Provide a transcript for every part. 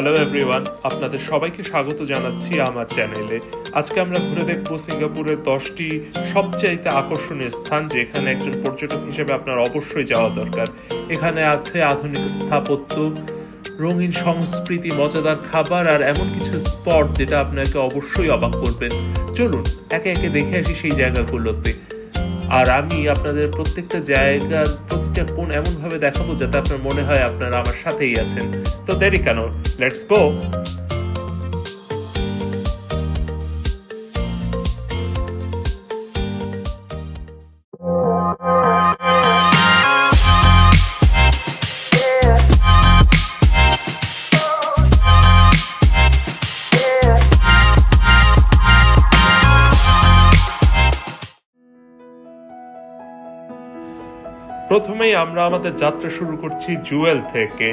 Hello everyone আপনাদের সবাইকে স্বাগত জানাচ্ছি আমার চ্যানেলে। আজকে আমরা ঘুরে দেখব সিঙ্গাপুরের দশটি সবচাইতে আকর্ষণীয় স্থান, যেখানে একজন পর্যটক হিসেবে আপনার অবশ্যই যাওয়া দরকার। এখানে আছে আধুনিক স্থাপত্য, রঙিন সংস্কৃতি, মজাদার খাবার আর এমন কিছু স্পট যেটা আপনাকে অবশ্যই অবাক করবেন চলুন, একে একে দেখে আসি সেই জায়গাগুলোতে। আর আমি আপনাদের প্রত্যেকটা জায়গার প্রতিটা কোণ এমনভাবে দেখাবো যাতে আপনার মনে হয় আপনারা আমার সাথেই আছেন। তো দেরি কেন? লেটস গো প্রথমেই আমরা আমাদের যাত্রা শুরু করছি জুয়েল থেকে।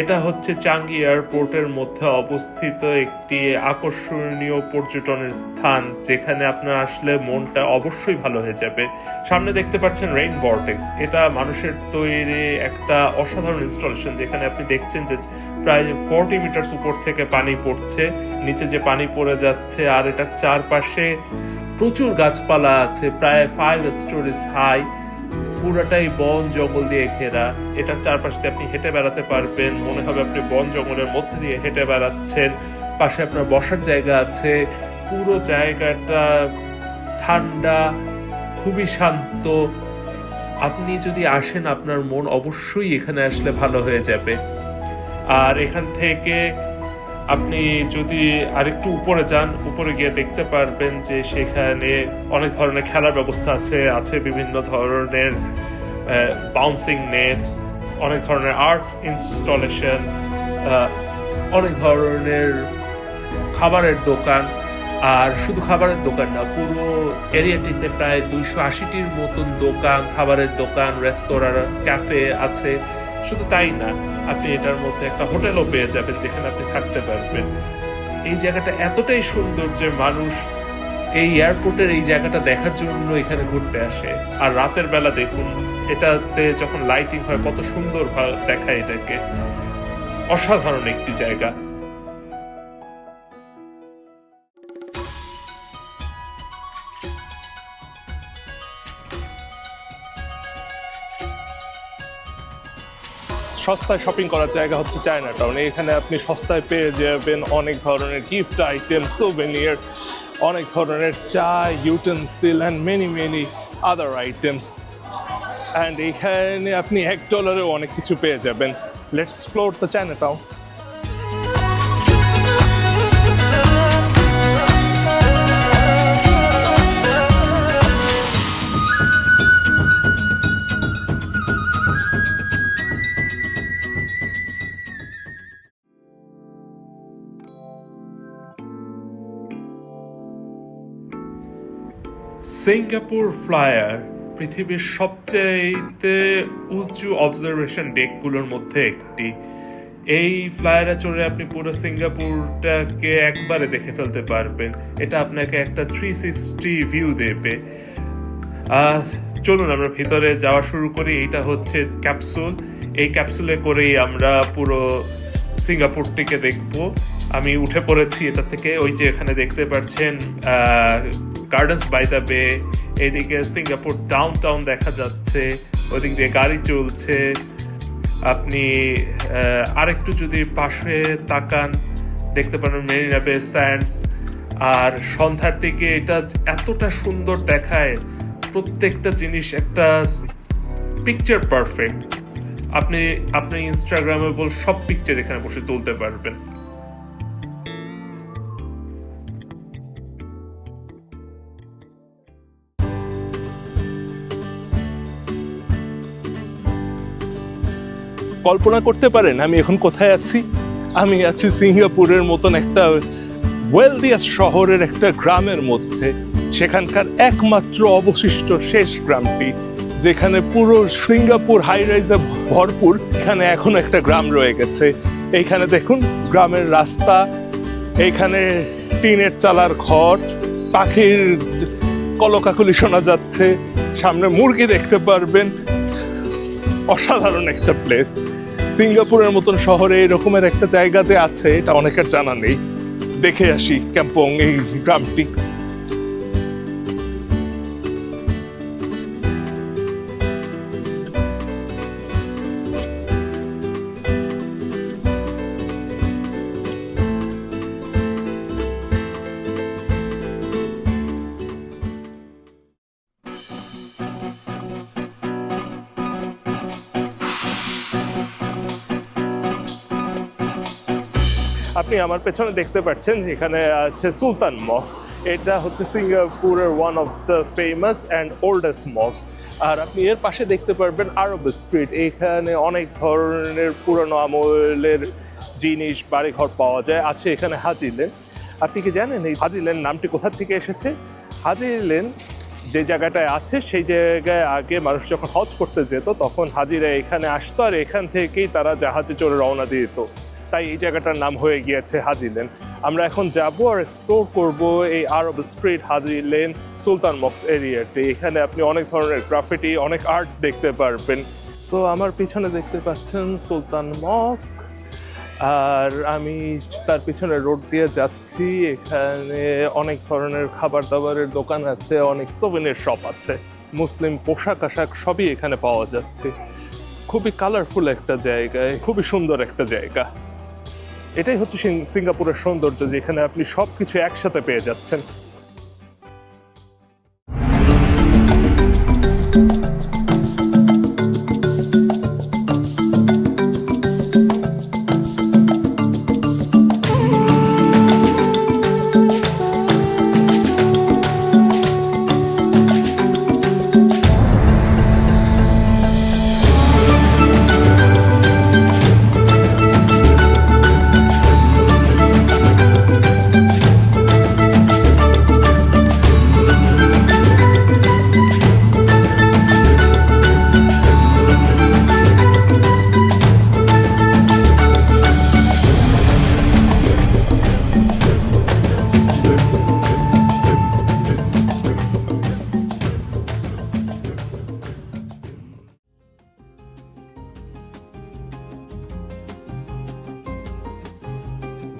এটা হচ্ছে চাঙ্গি এয়ারপোর্টের মধ্যে অবস্থিত একটি আকর্ষণীয় পর্যটনের স্থান, যেখানে আপনার আসলে মনটা অবশ্যই ভালো হয়ে যাবে। সামনে দেখতে পাচ্ছেন রেইন ভর্টেক্স এটা মানুষের তৈরি একটা অসাধারণ ইনস্টলেশন যেখানে আপনি দেখছেন যে প্রায় ফোরটি মিটার্স উপর থেকে পানি পড়ছে, নিচে যে পানি পড়ে যাচ্ছে, আর এটা চারপাশে প্রচুর গাছপালা আছে, প্রায় ফাইভ স্টোরিজ হাই পুরাটাই বন জঙ্গল দিয়ে ঘেরা। এটার চারপাশে দিয়ে আপনি হেঁটে বেড়াতে পারবেন। মনে হবে আপনি বন জঙ্গলের মধ্যে দিয়ে হেঁটে বেড়াচ্ছেন। পাশে আপনার বসার জায়গা আছে। পুরো জায়গাটা ঠান্ডা, খুবই শান্ত। আপনি যদি আসেন, আপনার মন অবশ্যই এখানে আসলে ভালো হয়ে যাবে। আর এখান থেকে আপনি যদি আরেকটু উপরে যান, উপরে গিয়ে দেখতে পারবেন যে সেখানে অনেক ধরনের খেলার ব্যবস্থা আছে আছে বিভিন্ন ধরনের বাউন্সিং নেট অনেক ধরনের আর্ট ইনস্টলেশন অনেক ধরনের খাবারের দোকান। আর শুধু খাবারের দোকান না, পুরো এরিয়াটিতে প্রায় দুইশো আশিটির মতন দোকান, খাবারের দোকান রেস্তোরাঁ ক্যাফে আছে। শুধু তাই না, আপনি এটার মধ্যে একটা হোটেলও পেয়ে যাবেন যেখানে আপনি থাকতে পারবেন। এই জায়গাটা এতটাই সুন্দর যে মানুষ এই এয়ারপোর্টের এই জায়গাটা দেখার জন্য এখানে ঘুরতে আসে। আর রাতের বেলা দেখুন, এটাতে যখন লাইটিং হয়, কত সুন্দর দেখায় এটাকে। অসাধারণ একটি জায়গা। সস্তায় শপিং করার জায়গা হচ্ছে চায়না টাউন এখানে আপনি সস্তায় পেয়ে যাবেন অনেক ধরনের গিফট আইটেম সোভেনিয়ার অনেক ধরনের চা utensil and many many other items and এখানে আপনি এক ডলারেও অনেক কিছু পেয়ে যাবেন। Let's explore the Chinatown Singapore flyer পৃথিবীর সবচেয়ে উঁচু অবজারভেশন ডেকগুলোর মধ্যে একটি। এই ফ্লায়ারে চড়ে আপনি পুরো সিঙ্গাপুরটাকে একবারে দেখে ফেলতে পারবেন। এটা আপনাকে একটা থ্রি সিক্সটি ভিউ দেবে। চলুন আমরা ভিতরে যাওয়া শুরু করি। এটা হচ্ছে ক্যাপসুল এই ক্যাপসুলে করেই আমরা পুরো সিঙ্গাপুরটিকে দেখব। আমি উঠে পড়েছি এটা থেকে। ওই যে এখানে দেখতে পাচ্ছেন গার্ডেন্স বাই দ্য বে এইদিকে সিঙ্গাপুর ডাউন টাউন দেখা যাচ্ছে, ওদিক দিয়ে গাড়ি চলছে। আপনি আরেকটু যদি পাশে তাকান, দেখতে পারেন মেরিনা বে স্যান্ডস। আর সন্ধ্যার দিকে এটা এতটা সুন্দর দেখায়, প্রত্যেকটা জিনিস একটা পিকচার পারফেক্ট আপনি আপনি ইনস্টাগ্রামেবল সব পিকচার এখানে বসে তুলতে পারবেন। কল্পনা করতে পারেন, আমি এখন কোথায় আছি? আমি আছি সিঙ্গাপুরের মতন একটা ওয়েলদিয়াস শহরের একটা গ্রামের মধ্যে। সেখানকার একমাত্র অবশিষ্ট শেষ গ্রামটি, যেখানে পুরো সিঙ্গাপুর হাই রাইজে ভরপুর, এখানে এখন একটা গ্রাম রয়ে গেছে। এইখানে দেখুন, গ্রামের রাস্তা, এইখানে টিনের চালার ঘর, পাখির কলকাকলি শোনা যাচ্ছে, সামনে মুরগি দেখতে পারবেন। অসাধারণ একটা প্লেস সিঙ্গাপুরের মতন শহরে এরকমের একটা জায়গা যে আছে, এটা অনেকের জানা নেই। দেখে আসি ক্যাম্পং এই গ্রামটি। আপনি আমার পেছনে দেখতে পাচ্ছেন যেখানে আছে সুলতান মক্স। এটা হচ্ছে সিঙ্গাপুরের one of the famous and oldest mosques আর আপনি এর পাশে দেখতে পারবেন আরব স্ট্রিট এখানে অনেক ধরনের পুরনো আমলের জিনিস, বাড়িঘর পাওয়া যায়। আছে এখানে হাজিলেন আপনি কি জানেন এই হাজি লেন নামটি কোথা থেকে এসেছে? হাজি লেন যে জায়গাটায় আছে, সেই জায়গায় আগে মানুষ যখন হজ করতে যেত, তখন হাজিরা এখানে আসতো আর এখান থেকেই তারা জাহাজে চড়ে রওনা দিয়ে দিত। তাই এই জায়গাটার নাম হয়ে গিয়েছে হাজি লেন। আমরা এখন যাব আর এক্সপ্লোর করব এই Arab Street Haji Lane, Sultan Mox এরিয়াতে এখানে আপনি অনেক ধরনের গ্রাফিটি অনেক আর্ট দেখতে পারবেন। সো আমার পিছনে দেখতে পাচ্ছেন সুলতান মস্ক। আর আমি তার পিছনে রোড দিয়ে যাচ্ছি। এখানে অনেক ধরনের খাবার দাবারের দোকান আছে, অনেক সোভেনের শপ আছে। মুসলিম পোশাক আশাক সবই এখানে পাওয়া যাচ্ছে। খুবই কালারফুল একটা জায়গায়, খুবই সুন্দর একটা জায়গা। এটাই হচ্ছে সিঙ্গাপুরের সৌন্দর্য যেখানে আপনি সব কিছু একসাথে পেয়ে যাচ্ছেন।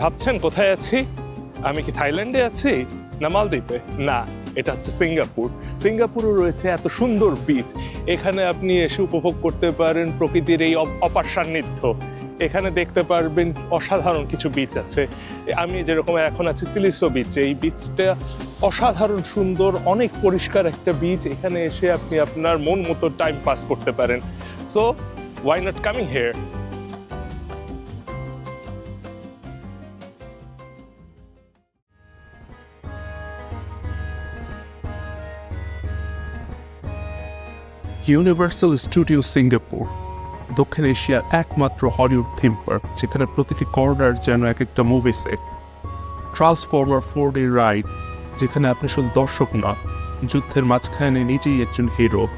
ভাবছেন কোথায় আছি? আমি কি থাইল্যান্ডে আছি? না মালদ্বীপে? না, এটা হচ্ছে সিঙ্গাপুর। সিঙ্গাপুরে রয়েছে এত সুন্দর বিচ এখানে আপনি এসে উপভোগ করতে পারেন প্রকৃতির এই অপ- অপার সান্নিধ্য এখানে দেখতে পারবেন অসাধারণ কিছু বিচ আছে। আমি যেরকম এখন আছি সিলিসো বিচ এই বিচটা অসাধারণ সুন্দর, অনেক পরিষ্কার একটা বিচ এখানে এসে আপনি আপনার মন মতো টাইম পাস করতে পারেন। So why not coming here universal studio Singapore দক্ষিণ এশিয়ার একমাত্র হলিউড থিম পার্ক যেখানে প্রতিটি কর্নার যেন এক একটা movie set transformer four D ride যেখানে আপনি শুধু দর্শক না, যুদ্ধের মাঝখানে নিজেই একজন হিরো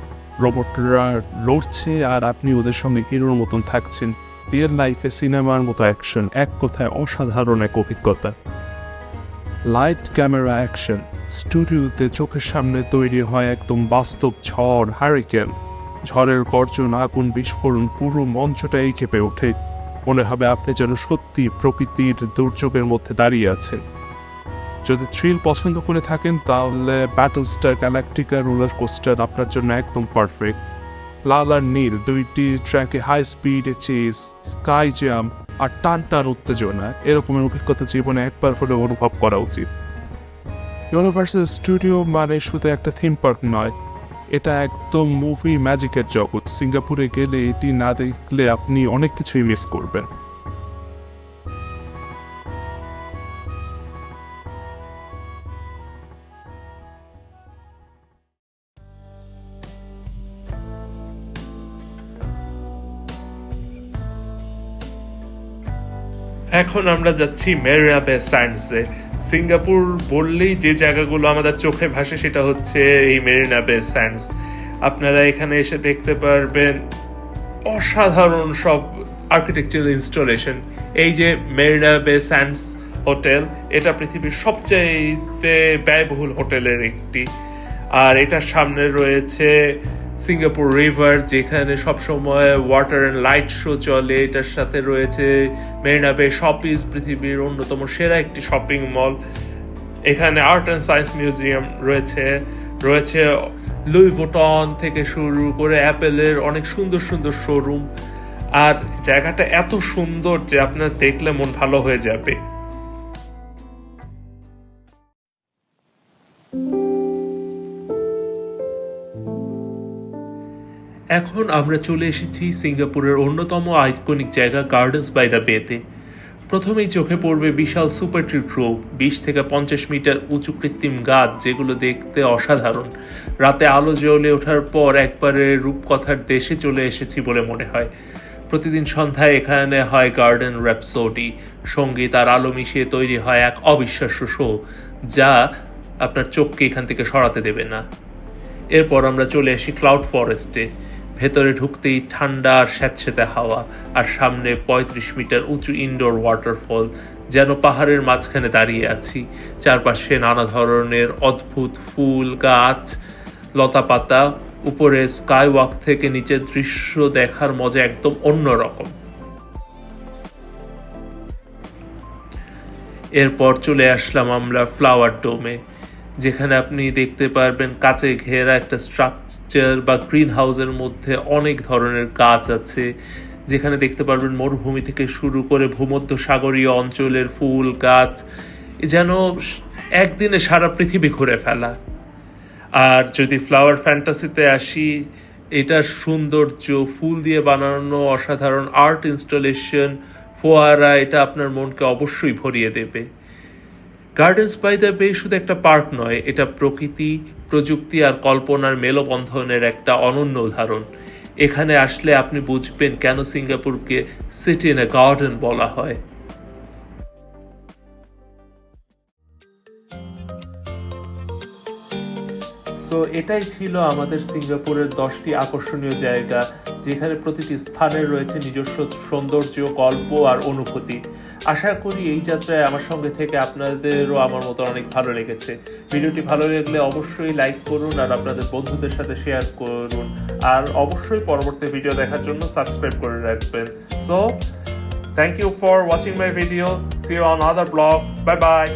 রোবটরা লড়ছে আর আপনি ওদের সঙ্গে হিরোর মতন থাকছেন। রিয়েল লাইফে সিনেমার মতো অ্যাকশন এক কথায় অসাধারণ এক অভিজ্ঞতা। লাইট ক্যামেরা অ্যাকশন স্টুডিওতে চোখের সামনে তৈরি হয় একদম বাস্তব ঝড়, হারিকেন। ঝড়ের গর্জন, আগুন বিস্ফোরণ, পুরো মঞ্চটাই কেঁপে ওঠে। মনে হবে আপনি যেন সত্যি প্রকৃতির দুর্যোগের মধ্যে দাঁড়িয়ে আছেন। যদি থ্রিল পছন্দ করে থাকেন, তাহলে Battlestar Galactica roller coaster আপনার জন্য একদম পারফেক্ট লাল আর নীল, দুইটি ট্র্যাকে হাই স্পিডে চেস স্কাই জাম্প আর টান টান উত্তেজনা এরকমের অভিজ্ঞতা জীবনে একবার হলেও অনুভব করা উচিত। ইউনিভার্সাল স্টুডিও মানে শুধু একটা থিম পার্ক নয়, এটা একদম মুভি ম্যাজিকের জগৎ। সিঙ্গাপুরে গেলে এটি না দেখলে আপনি অনেক কিছুই মিস করবেন। এখন আমরা যাচ্ছি মেরিনা বে স্যান্ডসে সিঙ্গাপুর বললেই যে জায়গাগুলো আমাদের চোখে ভাসে সেটা হচ্ছে এই মেরিনা বে স্যান্ডস আপনারা এখানে এসে দেখতে পারবেন অসাধারণ সব আর্কিটেকচারাল ইনস্টলেশন এই যে মেরিনা বে স্যান্ডস হোটেল, এটা পৃথিবীর সবচাইতে ব্যয়বহুল হোটেলের একটি। আর এটার সামনে রয়েছে সিঙ্গাপুর রিভার যেখানে সবসময় ওয়াটার অ্যান্ড লাইট শো চলে, এটার সাথে রয়েছে মেরিনা বে শপিস পৃথিবীর অন্যতম সেরা একটি শপিং মল এখানে আর্ট অ্যান্ড সায়েন্স মিউজিয়াম রয়েছে। রয়েছে লুই ভুটন থেকে শুরু করে অ্যাপেলের অনেক সুন্দর সুন্দর শোরুম আর জায়গাটা এত সুন্দর যে আপনার দেখলে মন ভালো হয়ে যাবে। এখন আমরা চলে এসেছি সিঙ্গাপুরের অন্যতম আইকনিক জায়গা গার্ডেন্স বাই দ্য বেতে প্রথমেই চোখে পড়বে বিশাল সুপার ট্রি গ্রোভ বিশ থেকে পঞ্চাশ মিটার উঁচু কৃত্রিম গাছ, যেগুলো দেখতে অসাধারণ। রাতে আলো জ্বলে ওঠার পর একবারে রূপকথার দেশে চলে এসেছি বলে মনে হয়। প্রতিদিন সন্ধ্যায় এখানে হয় গার্ডেন র্যাপসোডি সংগীত আর আলো মিশিয়ে তৈরি হয় এক অবিশ্বাস্য শো, যা আপনার চোখকে এখান থেকে সরাতে দেবে না। এরপর আমরা চলে আসি ক্লাউড ফরেস্টে ভেতরে ঢুকতেই ঠান্ডা আর স্যাঁতস্যাঁতে হাওয়া আর সামনে পঁয়ত্রিশ মিটার উঁচু ইনডোর ওয়াটারফল যেন পাহাড়ের মাঝখানে দাঁড়িয়ে আছি। চারপাশে নানা ধরনের অদ্ভুত ফুল, গাছ, লতাপাতা, উপরে স্কাই ওয়াক থেকে নিচের দৃশ্য দেখার মজা একদম অন্যরকম। এরপর চলে আসলাম আমরা ফ্লাওয়ার ডোমে যেখানে আপনি দেখতে পারবেন কাঁচে ঘেরা একটা স্ট্রাকচার বা গ্রিন হাউসের মধ্যে অনেক ধরনের গাছ আছে। যেখানে দেখতে পারবেন মরুভূমি থেকে শুরু করে ভূমধ্য সাগরীয় অঞ্চলের ফুল, গাছ যেন একদিনে সারা পৃথিবী ঘুরে ফেলা। আর যদি ফ্লাওয়ার ফ্যান্টাসিতে আসি, এটার সৌন্দর্য, ফুল দিয়ে বানানো অসাধারণ আর্ট ইনস্টলেশন ফোয়ারা, এটা আপনার মনকে অবশ্যই ভরিয়ে দেবে। গার্ডেন্স বাই দ্য বে শুধু একটা পার্ক নয়, এটা প্রকৃতি, প্রযুক্তি আর কল্পনার মেলবন্ধনের একটা অনন্য উদাহরণ। এখানে আসলে আপনি বুঝবেন কেন সিঙ্গাপুরকে সিটি ইন এ গার্ডেন বলা হয়। সো এটাই ছিল আমাদের সিঙ্গাপুরের দশটি আকর্ষণীয় জায়গা, যেখানে প্রতিটি স্থানের রয়েছে নিজস্ব সৌন্দর্য, গল্প আর অনুভূতি। আশা করি এই যাত্রায় আমার সঙ্গে থেকে আপনাদেরও আমার মতো অনেক ভালো লেগেছে। ভিডিওটি ভালো লাগলে অবশ্যই লাইক করুন আর আপনাদের বন্ধুদের সাথে শেয়ার করুন। আর অবশ্যই পরবর্তী ভিডিও দেখার জন্য সাবস্ক্রাইব করে রাখবেন। So thank you for watching my video see on other blog bye bye